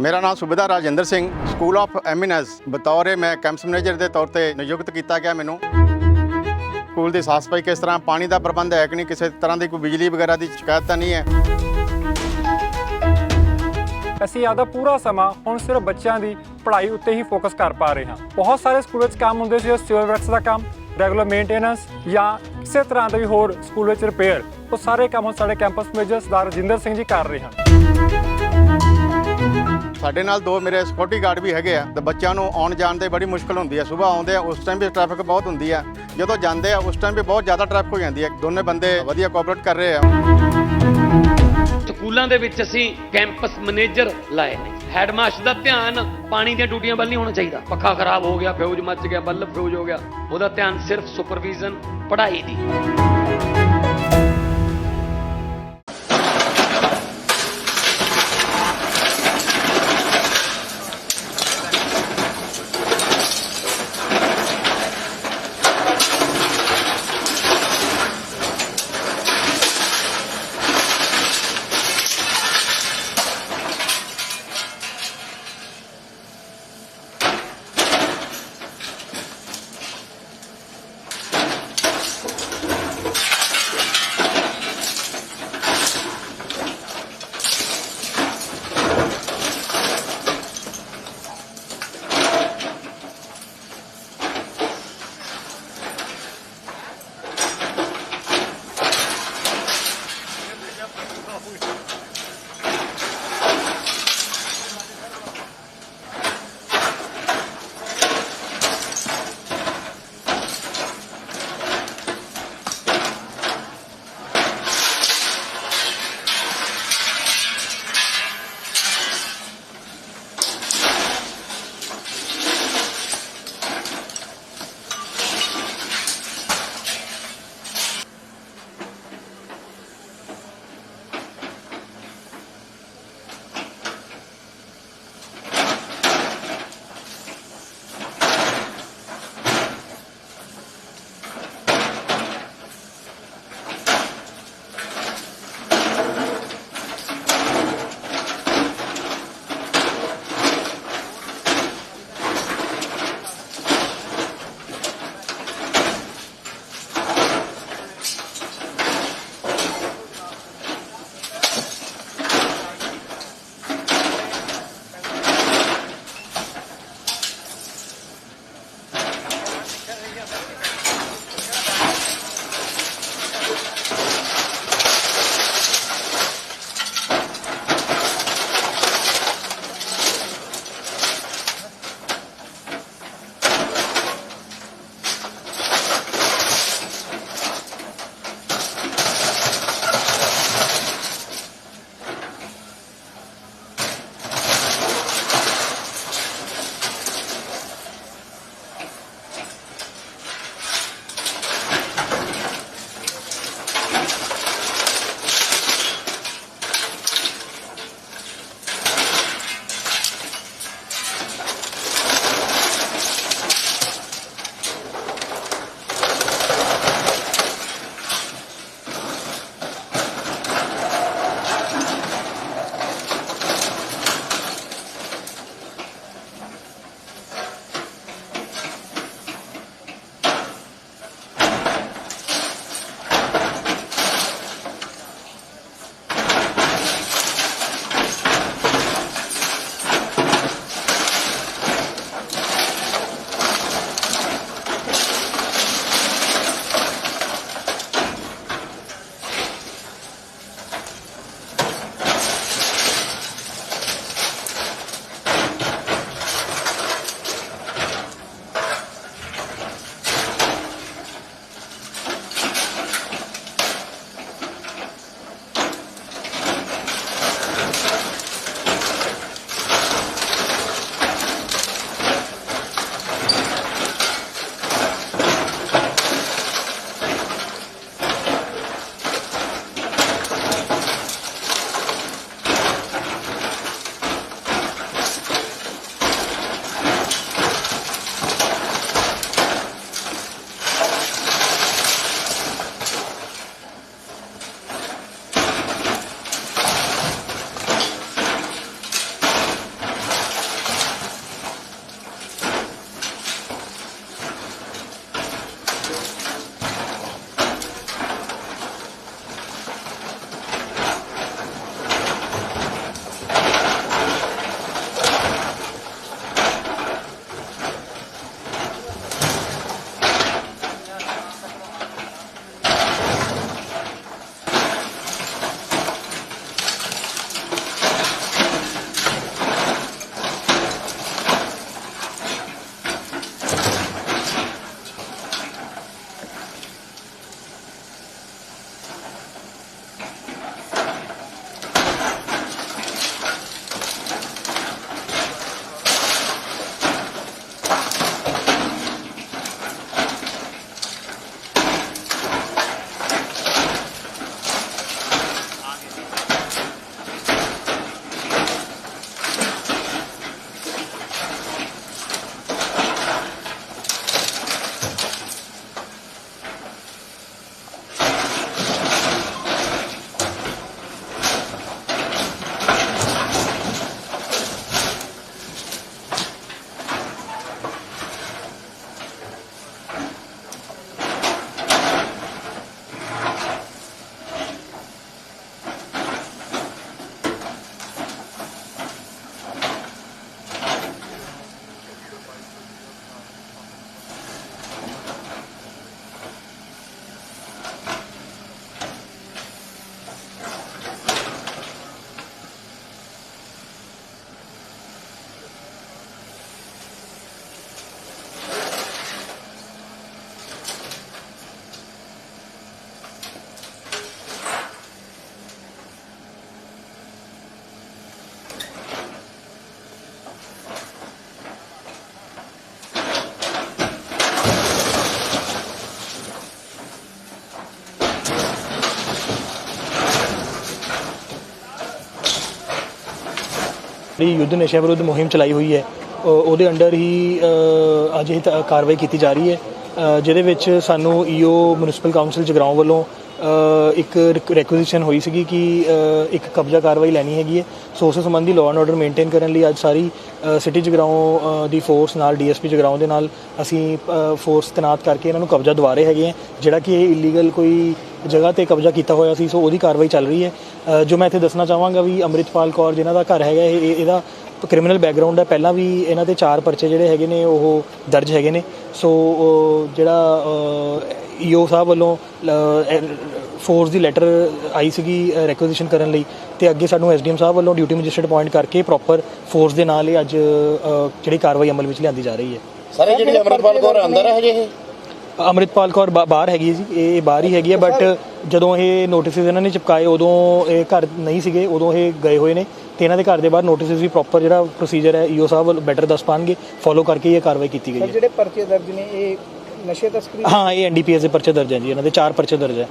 ਮੇਰਾ ਨਾਮ Subedar Rajinder Singh school of eminence ਬਤੌਰ ਮੈਂ ਕੈਂਪਸ ਮੈਨੇਜਰ ਦੇ ਤੌਰ ਤੇ ਨਿਯੁਕਤ ਕੀਤਾ ਗਿਆ ਮੈਨੂੰ। ਸਕੂਲ ਦੀ ਸਾਫ਼ ਸਫ਼ਾਈ ਕਿਸ ਤਰ੍ਹਾਂ, ਪਾਣੀ ਦਾ ਪ੍ਰਬੰਧ ਹੈ ਕਿ ਨਹੀਂ, ਕਿਸੇ ਤਰ੍ਹਾਂ ਦੀ ਕੋਈ ਬਿਜਲੀ ਵਗੈਰਾ ਦੀ ਸ਼ਿਕਾਇਤ ਤਾਂ ਨਹੀਂ ਹੈ। ਅਸੀਂ ਆਪਦਾ ਪੂਰਾ ਸਮਾਂ ਹੁਣ ਸਿਰਫ ਬੱਚਿਆਂ ਦੀ ਪੜ੍ਹਾਈ ਉੱਤੇ ਹੀ ਫੋਕਸ ਕਰ ਪਾ ਰਹੇ ਹਾਂ। ਬਹੁਤ ਸਾਰੇ ਸਕੂਲ ਵਿੱਚ ਕੰਮ ਹੁੰਦੇ ਸੀ ਸਿਵਲ ਵਰਕਸ ਦਾ ਕੰਮ ਰੈਗੂਲਰ ਮੇਨਟੇਨੈਂਸ ਜਾਂ ਕਿਸੇ ਤਰ੍ਹਾਂ ਦਾ ਵੀ ਹੋਰ ਸਕੂਲ ਵਿੱਚ ਰਿਪੇਅਰ ਉਹ ਸਾਰੇ ਕੰਮ ਹੁਣ ਸਾਡੇ ਕੈਂਪਸ ਮੈਨੇਜਰ ਸਰਦਾਰ ਰਜਿੰਦਰ ਸਿੰਘ ਜੀ ਕਰ ਰਹੇ ਹਨ। ਸਾਡੇ ਨਾਲ ਦੋ ਮੇਰੇ ਸਿਕਿਉਰਿਟੀ ਗਾਰਡ ਵੀ ਹੈਗੇ ਆ ਤੇ ਬੱਚਿਆਂ ਨੂੰ ਆਉਣ ਜਾਣ ਦੇ ਬੜੀ ਮੁਸ਼ਕਲ ਹੁੰਦੀ ਹੈ ਸਵੇਰ ਆਉਂਦੇ ਆ, ਉਸ ਟਾਈਮ ਵੀ ਟ੍ਰੈਫਿਕ ਬਹੁਤ ਹੁੰਦੀ ਆ। ਜਦੋਂ ਜਾਂਦੇ ਆ, ਉਸ ਟਾਈਮ ਵੀ ਬਹੁਤ ਜ਼ਿਆਦਾ ਟ੍ਰੈਫਿਕ ਹੋ ਜਾਂਦੀ ਹੈ ਦੋਨੇ ਬੰਦੇ ਵਧੀਆ ਕੋਆਪਰੇਟ ਕਰ ਰਹੇ ਆ। ਸਕੂਲਾਂ ਦੇ ਵਿੱਚ ਅਸੀਂ ਕੈਂਪਸ ਮੈਨੇਜਰ ਲਾਏ ਨੇ। ਹੈਡਮਾਸਟਰ ਦਾ ਧਿਆਨ ਪਾਣੀ ਦੀਆਂ ਟੂਟੀਆਂ ਵੱਲ ਨਹੀਂ ਹੋਣਾ ਚਾਹੀਦਾ। ਪੱਖਾ ਖਰਾਬ ਹੋ ਗਿਆ ਫਿਊਜ਼ ਮੱਚ ਗਿਆ ਬੱਲਬ ਫਿਊਜ਼ ਹੋ ਗਿਆ। ਉਹਦਾ ਧਿਆਨ ਸਿਰਫ ਸੁਪਰਵੀਜ਼ਨ ਪੜ੍ਹਾਈ ਦੀ। ਜਿਹੜੀ ਯੁੱਧ ਨਸ਼ਿਆਂ ਵਿਰੁੱਧ ਮੁਹਿੰਮ ਚਲਾਈ ਹੋਈ ਹੈ। ਉਹਦੇ ਅੰਡਰ ਹੀ ਅੱਜ ਇਹ ਤਾ- ਕਾਰਵਾਈ ਕੀਤੀ ਜਾ ਰਹੀ ਹੈ। ਜਿਹਦੇ ਵਿੱਚ ਸਾਨੂੰ ਈਓ ਮਿਊਨਿਸਪਲ ਕਾਉਂਸਲ ਜਗਰਾਉਂ ਵੱਲੋਂ ਅ, ਇੱਕ ਰੈਕੁਜੀਸ਼ਨ ਹੋਈ ਸੀਗੀ ਕਿ ਇੱਕ ਕਬਜ਼ਾ ਕਾਰਵਾਈ ਲੈਣੀ ਹੈਗੀ ਹੈ। ਸੋ ਉਸ ਸੰਬੰਧੀ ਲਾਅ ਐਂਡ ਆਰਡਰ ਮੇਨਟੇਨ ਕਰਨ ਲਈ ਅੱਜ ਸਾਰੀ ਸਿਟੀ ਜਗਰਾਉਂ ਦੀ ਫੋਰਸ ਨਾਲ ਡੀਐਸਪੀ ਜਗਰਾਉਂ ਦੇ ਨਾਲ ਅਸੀਂ ਫੋਰਸ ਤੈਨਾਤ ਕਰਕੇ ਇਹਨਾਂ ਨੂੰ ਕਬਜ਼ਾ ਦਵਾ ਰਹੇ ਹੈਗੇ ਹਾਂ ਜਿਹੜਾ ਕਿ ਇਹ ਇਲੀਗਲ ਕੋਈ ਜਗ੍ਹਾ ਤੇ ਕਬਜ਼ਾ ਕੀਤਾ ਹੋਇਆ ਸੀ, ਸੋ ਉਹਦੀ ਕਾਰਵਾਈ ਚੱਲ ਰਹੀ ਹੈ। ਜੋ ਮੈਂ ਇੱਥੇ ਦੱਸਣਾ ਚਾਹਾਂਗਾ ਵੀ ਅੰਮ੍ਰਿਤਪਾਲ ਕੌਰ, ਜਿਨ੍ਹਾਂ ਦਾ ਘਰ ਹੈਗਾ ਇਹ, ਇਹ- ਇਹਦਾ ਕ੍ਰਿਮੀਨਲ ਬੈਕਗ੍ਰਾਉਂਡ ਹੈ। ਪਹਿਲਾਂ ਵੀ ਇਹਨਾਂ ਦੇ ਚਾਰ ਪਰਚੇ ਜਿਹੜੇ ਹੈਗੇ ਨੇ, ਉਹ ਦਰਜ ਹੈਗੇ ਨੇ। ਸੋ, ਉਹ ਜਿਹੜਾ ਈਓ ਸਾਹਿਬ ਵੱਲੋਂ ਫੋਰਸ ਦੀ ਲੈਟਰ ਆਈ ਸੀਗੀ ਰੈਕੁਜੀਸ਼ਨ ਕਰਨ ਲਈ। ਤੇ ਅੱਗੇ ਸਾਨੂੰ ਐਸਡੀਐਮ ਸਾਹਿਬ ਵੱਲੋਂ ਡਿਊਟੀ ਮੈਜਿਸਟਰੇਟ ਅਪਾਇੰਟ ਕਰਕੇ ਪ੍ਰੋਪਰ ਫੋਰਸ ਦੇ ਨਾਲ ਇਹ ਅੱਜ ਜਿਹੜੀ ਕਾਰਵਾਈ ਅਮਲ ਵਿੱਚ ਲਿਆਂਦੀ ਜਾ ਰਹੀ ਹੈ। ਸਾਰੇ ਜਿਹੜੀ ਅਮਰਪਾਲ ਕੌਰ ਅੰਦਰ ਹੈ ਹਜੇ ਇਹ? ਅੰਮ੍ਰਿਤਪਾਲ ਕੌਰ ਬਾ- ਬਾਹਰ ਹੈਗੀ ਹੈ ਜੀ ਇਹ ਬਾਹਰ ਹੀ ਹੈਗੀ ਹੈ ਬਟ ਜਦੋਂ ਇਹ ਨੋਟਿਸਸ ਇਹਨਾਂ ਨੇ ਚਿਪਕਾਏ ਉਦੋਂ ਇਹ ਘਰ ਨਹੀਂ ਸੀਗੇ ਉਦੋਂ ਇਹ ਗਏ ਹੋਏ ਨੇ ਤੇ ਇਹਨਾਂ ਦੇ ਘਰ ਦੇ ਬਾਹਰ ਨੋਟਿਸਸ ਵੀ ਪ੍ਰੋਪਰ ਜਿਹੜਾ ਪ੍ਰੋਸੀਜਰ ਹੈ ਈਓ ਸਾਹਿਬ ਬੈਟਰ ਦੱਸ ਪਾਣਗੇ ਫੋਲੋ ਕਰਕੇ ਇਹ ਕਾਰਵਾਈ ਕੀਤੀ ਗਈ ਹੈ। ਜਿਹੜੇ ਪਰਚੇ ਦਰਜ ਨੇ ਇਹ ਨਸ਼ੇ ਤਸਕਰੀ ਹਾਂ ਇਹ ਐਨਡੀਪੀਐਸ ਦੇ ਪਰਚੇ ਦਰਜ ਹੈ ਜੀ ਇਹਨਾਂ ਦੇ ਚਾਰ ਪਰਚੇ ਦਰਜ ਹੈ।